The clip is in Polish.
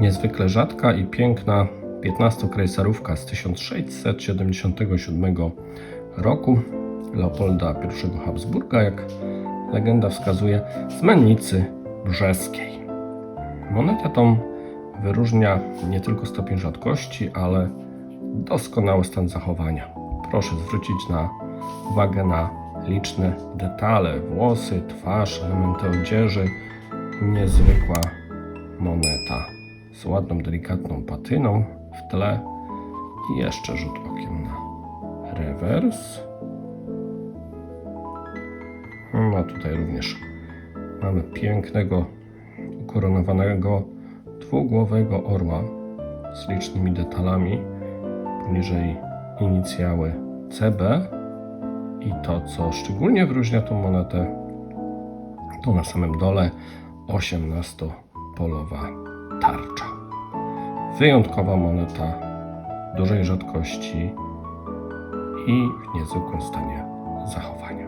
Niezwykle rzadka i piękna 15-krejserówka z 1677 roku Leopolda I Habsburga, jak legenda wskazuje, z mennicy brzeskiej. Monetę tą wyróżnia nie tylko stopień rzadkości, ale doskonały stan zachowania. Proszę zwrócić na uwagę na liczne detale: włosy, twarz, elementy odzieży. Niezwykła moneta z ładną, delikatną patyną w tle i jeszcze rzut okiem na rewers. No tutaj również mamy pięknego, ukoronowanego dwugłowego orła z licznymi detalami. Poniżej inicjały CB i to, co szczególnie wyróżnia tą monetę, to na samym dole 18-polowa tarcza. Wyjątkowa moneta dużej rzadkości i w niezwykłym stanie zachowania.